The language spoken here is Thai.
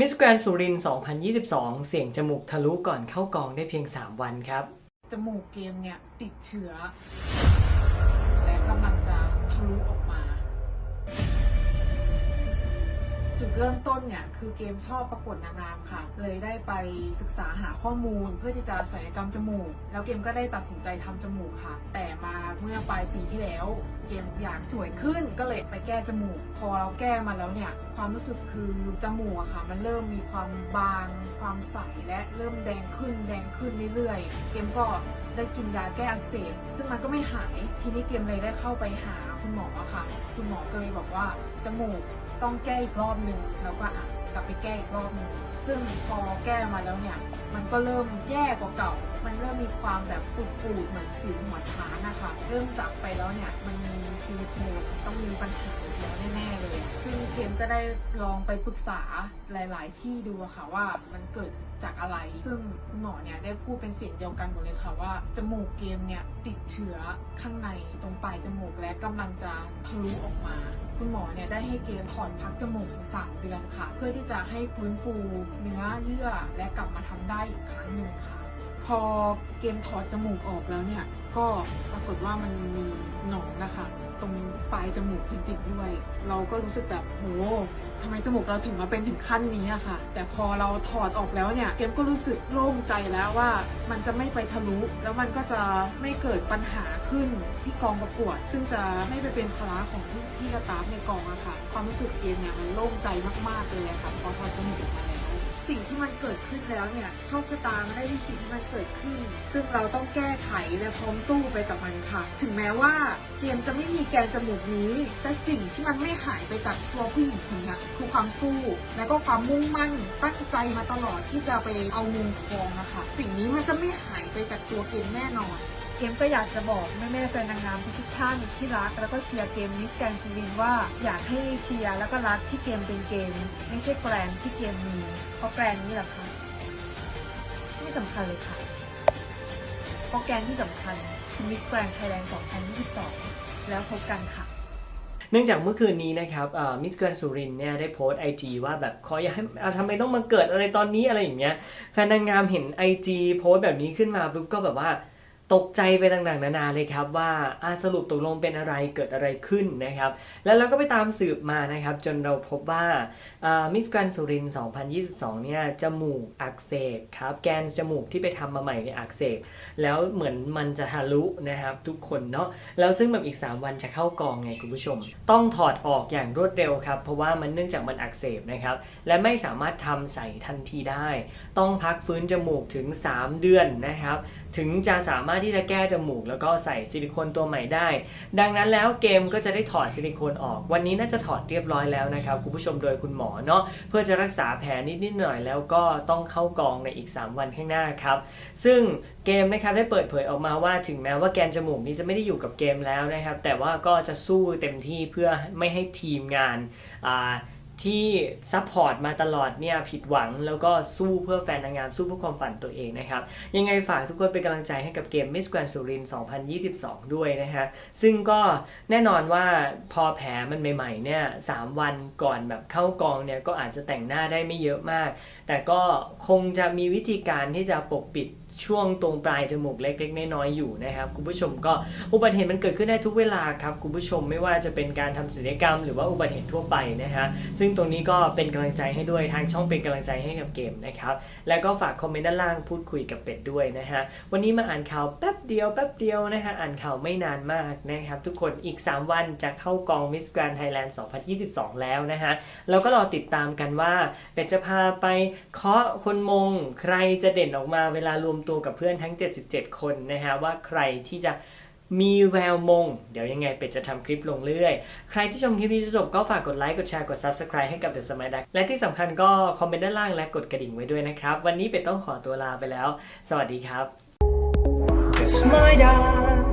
มิสแกรนสุรินทร์2022 เสียงจมูกทะลุก่อนเข้ากองได้เพียง 3 วันครับ จมูกเกมเนี่ยติดเชื้อ จุดเริ่มต้นเนี่ยคือเกมชอบประกวดนางงามค่ะ เลยได้ไปศึกษาหาข้อมูล เพื่อที่จะศัลยกรรมจมูก แล้วเกมก็ได้ตัดสินใจทำจมูกค่ะ แต่มาเมื่อปลายปีที่แล้ว เกมอยากสวยขึ้นก็เลยไปแก้จมูก พอเราแก้มาแล้วเนี่ยความรู้สึกคือจมูกอะค่ะ มันเริ่มมีความบาง ความใสและเริ่มแดงขึ้น แดงขึ้นเรื่อยๆ เกมก็ได้กินยาแก้อักเสบซึ่งมันก็ไม่หายทีนี้เกมเลยได้เข้าไปหาคุณหมอค่ะ คุณหมอก็เลยบอกว่าจมูก ต้องแก้อีกรอบหนึ่งแล้วก็อะกลับไปแก้อีกรอบหนึ่งซึ่งพอแก้มาแล้วเนี่ย มันก็เริ่มแย่กว่าเก่า มันเริ่มมีความแบบปูดๆเหมือนสิวหัวช้างนะ เริ่มจับไปแล้วเนี่ย มันมีซิลิโคต้องมีปัญหาอีกแล้วแน่ๆเลยซึ่งเกมก็ได้ลองไปปรึกษาหลาย ๆ ที่ดูค่ะว่ามันเกิดจากอะไร ซึ่งคุณหมอเนี่ยได้พูดเป็นเสียงเดียวกันหมดเลยค่ะว่าจมูกเกมเนี่ยติดเชื้อข้างในตรงปลายจมูกและกำลังจะทะลุออกมา คุณหมอเนี่ยได้ให้เกมถอนพักจมูกถึง3เดือนค่ะ เพื่อที่จะให้ฟื้นฟูเนื้อเยื่อและกลับมาทำได้อีกครั้งหนึ่งค่ะ พอเกมถอดจมูกออกแล้วเนี่ย ก็ปรากฏว่ามันมีหนองนะคะ ตรงปลายจมูกจริงๆด้วย เราก็รู้สึกแบบโหทำไมจมูกเราถึงมาเป็นถึงขั้นนี้อะค่ะ แต่พอเราถอดออกแล้วเนี่ย เกมก็รู้สึกโล่งใจแล้วว่ามันจะไม่ไปทะลุ แล้วมันก็จะไม่เกิดปัญหาขึ้นที่กองประกวด ซึ่งจะไม่ไปเป็นภาระของพี่พี่กระตาฟในกองอะค่ะ ความรู้สึกเกมเนี่ยมันโล่งใจมากๆเลยอะค่ะพอถอดจมูก่มันเกิดขึ้นแล้วเนี่ยโชคชะตาไม่ได้ที่สิ่งที่มันเกิดขึ้น ซึ่งเราต้องแก้ไขและพร้อมสู้ไปกับมันค่ะ ถึงแม้ว่าเกมจะไม่มีแกนจมูกนี้ แต่สิ่งที่มันไม่หายไปจากตัวผู้หญิงคนนี้คือความสู้ และก็ความมุ่งมั่นตั้งใจมาตลอดที่จะไปเอาเงินทองนะคะสิ่งนี้มันจะไม่หายไปจากตัวเกมแน่นอน เกมก็อยากจะบอกแม่แม่ๆแฟนนางงามทุกท่านที่รัก แล้วก็เชียร์เกมมิสแกรนด์ซูรินว่าอยากให้เชียร์แล้วก็รักที่เกมเป็นเกม ไม่ใช่แกรนที่เกมมีเพราะแกรนนี่แหละค่ะไม่สำคัญเลยค่ะเพราะแกรนที่สำคัญคือมิสแกรนไทยแลนด์2022 แล้วพบกันค่ะเนื่องจากเมื่อคืนนี้นะครับมิสแกรนสุรินเนี่ยได้โพสไอจีว่าแบบขออย่าให้อ่าทำไมต้องมาเกิดอะไรตอนนี้อะไรอย่างเงี้ยแฟนนางงามเห็น IG โพสต์แบบนี้ขึ้นมาปุ๊บก็แบบว่า ตกใจไปต่างๆ นานาเลยครับว่าอาสรุปตกลงเป็นอะไรเกิดอะไรขึ้นนะครับ แล้วเราก็ไปตามสืบมานะครับ จนเราพบว่ามิสแกรนสุริน 2022 เนี่ย จมูกอักเสบครับ แกนจมูกที่ไปทำมาใหม่เนี่ยอักเสบ แล้วเหมือนมันจะทะลุนะครับ ทุกคนเนาะ แล้วซึ่งแบบอีก 3 วันจะเข้ากองไงคุณผู้ชม ต้องถอดออกอย่างรวดเร็วครับ เพราะว่ามันเนื่องจากมันอักเสบนะครับ และไม่สามารถทำใส่ทันทีได้ ต้องพักฟื้นจมูกถึง 3 เดือนนะครับถึงจะสามารถที่จะแก้จมูก แล้วก็ใส่ซิลิโคนตัวใหม่ได้ ดังนั้นแล้วเกมก็จะได้ถอดซิลิโคนออก วันนี้น่าจะถอดเรียบร้อยแล้วนะครับคุณผู้ชมโดยคุณหมอเนาะเพื่อจะรักษาแผลนิดๆหน่อยแล้วก็ต้องเข้ากองในอีก 3 วันข้างหน้าครับซึ่งเกมนะครับได้เปิดเผยออกมาว่าถึงแม้ว่าแกนจมูกนี้จะไม่ได้อยู่กับเกมแล้วนะครับแต่ว่าก็จะสู้เต็มที่เพื่อไม่ให้ทีมงานอ่า ที่ซัพพอร์ตมาตลอดเนี่ยผิดหวังแล้วก็สู้เพื่อแฟนนางงามสู้เพื่อความฝันตัวเองนะครับ ยังไงฝากทุกคนเป็นกำลังใจให้กับเกม Miss Grand Surin 2022 ด้วยนะฮะ ซึ่งก็แน่นอนว่าพอแผลมันใหม่ๆเนี่ยสามวันก่อนแบบเข้ากองเนี่ยก็อาจจะแต่งหน้าได้ไม่เยอะมาก แต่ก็คงจะมีวิธีการที่จะปกปิด ช่วงตรงปลายจมูกเล็กๆน้อยๆอยู่นะครับคุณผู้ชมก็อุบัติเหตุมันเกิดขึ้นได้ทุกเวลาครับคุณผู้ชมไม่ว่าจะเป็นการทำศัลยกรรม หรือว่าอุบัติเหตุทั่วไปนะฮะซึ่งตรงนี้ก็เป็นกำลังใจให้ด้วยทางช่องเป็นกำลังใจให้กับเกมนะครับแล้วก็ฝากคอมเมนต์ด้านล่างพูดคุยกับเป็ดด้วยนะฮะวันนี้มาอ่านข่าวแป๊บเดียวแป๊บเดียวนะฮะอ่านข่าวไม่นานมากนะครับทุกคนอีก 3 วันจะเข้ากอง Miss Grand Thailand 2022 แล้วนะฮะแล้วก็รอติดตามกันว่าเป็ดจะพาไปเคาะคนมง ใครจะเด่นออกมาเวลารวมตัวกับเพื่อนทั้ง 77 คนนะฮะว่าใครที่จะมีแววมง เดี๋ยวยังไงเป็ดจะทำคลิปลงเรื่อย ใครที่ชมคลิปนี้จนจบก็ฝากกดไลค์ กดแชร์ กด Subscribe ให้กับ The Smile Duck และที่สำคัญก็คอมเมนต์ด้านล่างและกดกระดิ่งไว้ด้วยนะครับ วันนี้เป็ดต้องขอตัวลาไปแล้ว สวัสดีครับ The Smile Duck